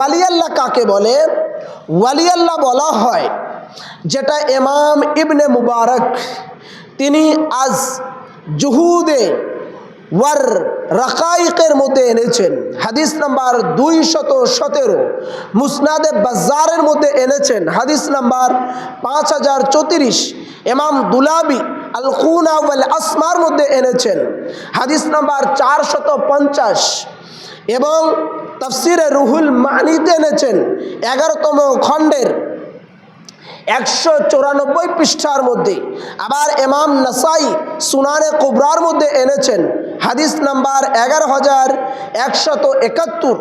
ওয়ালিয়াল্লাহ কাকে বলে? ওয়ালিয়াল্লাহ বলা হয় যেটা এমাম ইবনে মুবারক, তিনি আজ জুহুদে ওয়ার রাকাইকের মধ্যে এনেছেন। হাদিস নাম্বার দুই শত সতেরো, মুসনাদে বাজারের মধ্যে এনেছেন। হাদিস নাম্বার পাঁচ হাজার চৌত্রিশ এমাম দুলাবি আল খুনা ওয়াল আসমার মধ্যে এনেছেন। হাদিস নাম্বার চার শত পঞ্চাশ এবং তফসিরে রুহুল মানিতে এনেছেন এগারোতম খণ্ডের একশো চৌরানব্বই পৃষ্ঠার মধ্যে। আবার এমাম নাসাই সুনানে কুবরার মধ্যে এনেছেন, হাদিস নাম্বার এগারো হাজার একশত একাত্তর।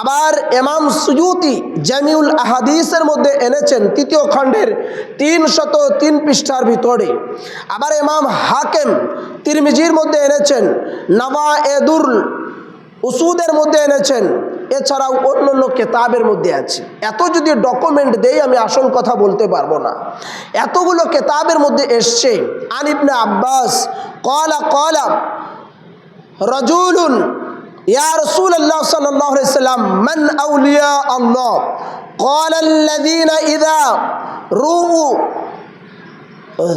আবার এমাম সুজুতি জামিউল আহাদিসের মধ্যে এনেছেন, তৃতীয় খণ্ডের তিন শত তিন পৃষ্ঠার ভিতরে। আবার এমাম হাকেম তিরমিজির মধ্যে এনেছেন নওয়া এদুল উসুদের মধ্যে এনেছেন এছাড়াও অন্য অন্য কেতাবের মধ্যে আছে এত যদি ডকুমেন্ট দেই আমি আসল কথা বলতে পারবো না এতগুলো কেতাবের মধ্যে এসছে আনিবনে আব্বাস কলা কলা রজুলুন ইয়া রসুল আল্লাহ সাল্লাহ সাল্লাম মান আউলিয়া আল্লাহ قال الذين إذا رؤوا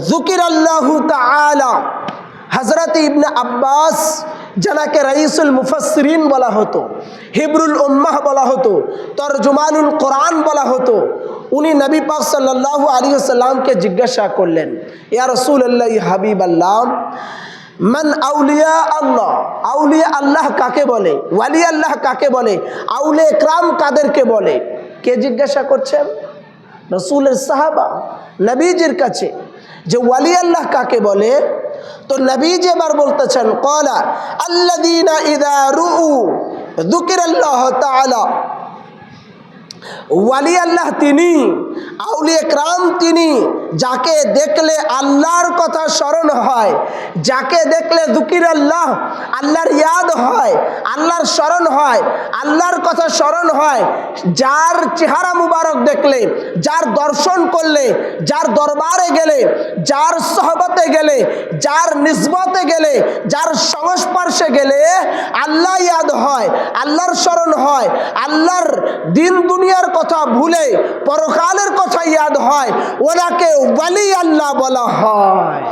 জুকির আল্লাহ তাআলা হজরত ইবনে আব্বাস জানাকে রাইসুল মুফাসরিন বলা হতো, হিবরুল উম্মাহ বলা হতো, তরজুমানুল কোরআন বলা হতো, উনি নবী পাক সাল্লাল্লাহু আলী সাল্লামকে জিজ্ঞাসা করলেন, ইয়া রসুল আল্লাহ হাবিব আল্লাহ মান আউলিয়া আল্লাহ আউলিয়া আল্লাহ কাকে বলে, ওয়ালি আল্লাহ কাকে বলে, আউলে ক্রাম কাদেরকে বলে, কে জিজ্ঞাসা করছেন? রসুলের সাহাবা, নবীজির কাছে, যে ওয়ালি আল্লাহ কাকে বলে? তো নবীজ এবার বলতেছেন, কলা আল্লাহ ওয়ালি আল্লাহ তিনি আউলিয়া ক্রাম তিনি যাকে দেখলে আল্লাহর কথা স্মরণ হয়, যাকে দেখলে দুকির আল্লাহ আল্লাহর ইয়াদ হয় আল্লাহর স্মরণ হয়, আল্লাহর কথা স্মরণ হয়, যার চেহারা মুবারক দেখলে, যার দর্শন করলে, যার দরবারে গেলে, যার সহবতে গেলে, যার নিসবতে গেলে, যার সংস্পর্শে গেলে আল্লাহ ইয়াদ হয়, আল্লাহর স্মরণ হয়, আল্লাহর দিন দুনিয়ার কথা ভুলে, পরকালের কথা ইয়াদ হয়, ওনাকে ওয়ালি আল্লাহ বলা হয়।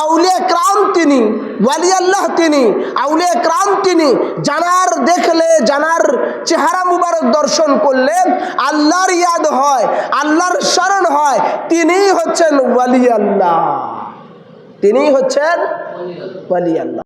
আউলিয়া ক্রাম তিনি ওয়ালি আল্লাহ তিনি, আউলিয়া ক্রাম তিনি জানার দেখলে, জানার চেহারা মুবারক দর্শন করলে আল্লাহর ইয়াদ হয়, আল্লাহর স্মরণ হয় তিনি হচ্ছেন ওয়ালি আল্লাহ তিনিই হচ্ছেন ওয়ালি আল্লাহ